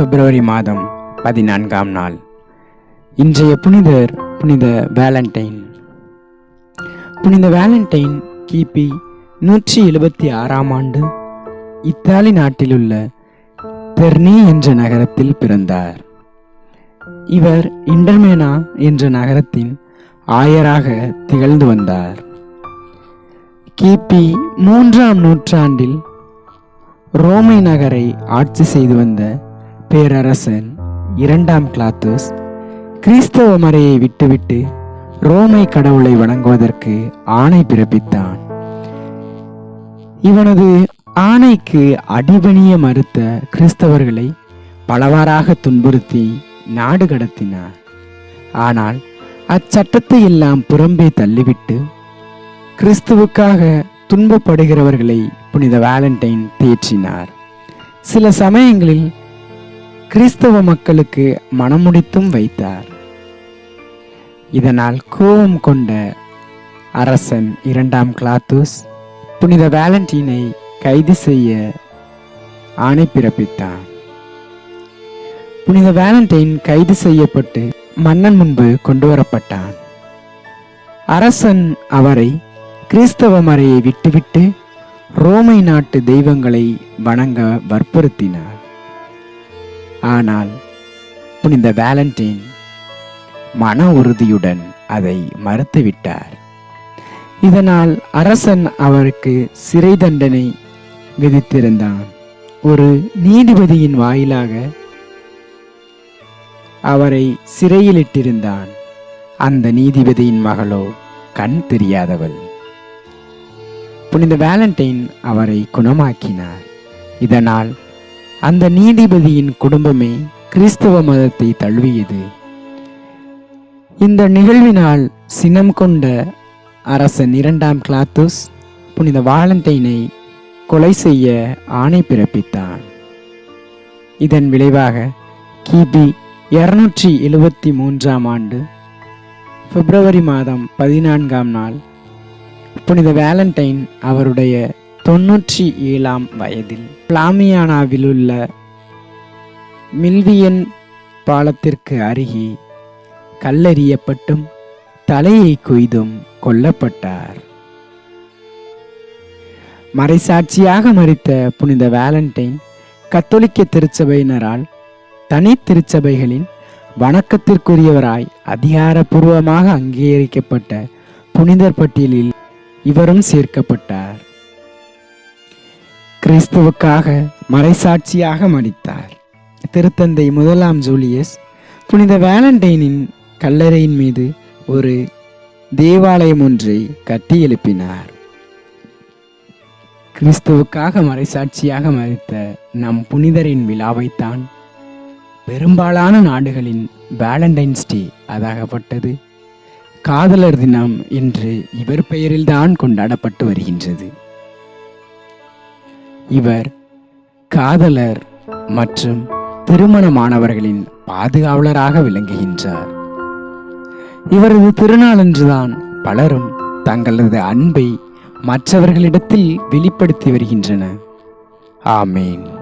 பிப்ரவரி மாதம் பதினான்காம் நாள். இன்றைய புனிதர் புனித வேலண்டைன். புனித வேலண்டைன் கிபி நூற்றி எழுபத்தி ஆறாம் ஆண்டு இத்தாலி நாட்டிலுள்ள தெர்னி என்ற நகரத்தில் பிறந்தார். இவர் இண்டர்மேனா என்ற நகரத்தின் ஆயராக திகழ்ந்து வந்தார். கிபி மூன்றாம் நூற்றாண்டில் ரோமை நகரை ஆட்சி செய்து வந்த பேரரசன் இரண்டாம் கிளாத்துஸ் கிறிஸ்தவ மறையை விட்டுவிட்டு ரோமை கடவுளை வணங்குவதற்கு ஆணை பிறப்பித்தான். இவனது ஆணைக்கு அடிபணிய மறுத்த கிறிஸ்தவர்களை பலவாறாக துன்புறுத்தி நாடு கடத்தினார். ஆனால் அச்சட்டத்தை எல்லாம் புறம்பே தள்ளிவிட்டு கிறிஸ்துவுக்காக துன்பப்படுகிறவர்களை புனித வேலண்டைன் தேற்றினார். சில சமயங்களில் கிறிஸ்தவ மக்களுக்கு மனமுடித்தும் வைத்தார். இதனால் கோபம் கொண்ட அரசன் இரண்டாம் கிளாத்துஸ் புனித வேலண்டீனை கைது செய்ய ஆணை பிறப்பித்தான். புனித வேலண்டைன் கைது செய்யப்பட்டு மன்னன் முன்பு கொண்டு வரப்பட்டான் அரசன் அவரை கிறிஸ்தவ மறையை விட்டுவிட்டு ரோமை நாட்டு தெய்வங்களை வணங்க வற்புறுத்தினார். ஆனால் புனித வேலண்டைன் மன உறுதியுடன் அதை மறுத்துவிட்டார். இதனால் அரசன் அவருக்கு சிறை தண்டனை விதித்திருந்தான். ஒரு நீதிபதியின் வாயிலாக அவரை சிறையிலிட்டிருந்தான். அந்த நீதிபதியின் மகளோ கண் தெரியாதவள். புனித வேலண்டைன் அவரை குணமாக்கினார். இதனால் அந்த நீதிபதியின் குடும்பமே கிறிஸ்தவ மதத்தை தழுவியது. இந்த நிகழ்வினால் சினம் கொண்ட அரசன் இரண்டாம் கிளாத்துஸ் புனித வாலண்டைனை கொலை செய்ய ஆணை பிறப்பித்தான். இதன் விளைவாக கிபி இருநூற்றி எழுபத்தி மூன்றாம் ஆண்டு பிப்ரவரி மாதம் பதினான்காம் நாள் புனித வேலண்டைன் அவருடைய தொன்னூற்றி ஏழாம் வயதில் பிளாமியானாவில் உள்ள மில்வியன் பாலத்திற்கு அருகே கல்லெறியப்பட்டும் தலையை கொய்தும் கொல்லப்பட்டார். மறைசாட்சியாக மறித்த புனித வேலண்டைன் கத்தோலிக்க திருச்சபையினரால் தனி திருச்சபைகளின் வணக்கத்திற்குரியவராய் அதிகாரப்பூர்வமாக அங்கீகரிக்கப்பட்ட புனிதர் பட்டியலில் இவரும் சேர்க்கப்பட்டார். கிறிஸ்துவுக்காக மறைசாட்சியாக மடித்தார் திருத்தந்தை முதலாம் ஜூலியஸ் புனித வேலண்டைனின் கல்லறையின் மீது ஒரு தேவாலயம் ஒன்றை கட்டி எழுப்பினார். கிறிஸ்துவுக்காக மறைசாட்சியாக மறித்த நம் புனிதரின் விழாவைத்தான் பெரும்பாலான நாடுகளின் வேலண்டைன்ஸ் டே அதாகப்பட்டது. காதலர் தினம் என்று இவர் பெயரில்தான் கொண்டாடப்பட்டு வருகின்றது. இவர் காதலர் மற்றும் திருமணமானவர்களின் பாதுகாவலராக விளங்குகின்றார். இவரது திருநாளன்றுதான் பலரும் தங்களது அன்பை மற்றவர்களிடத்தில் வெளிப்படுத்தி வருகின்றனர். ஆமேன்.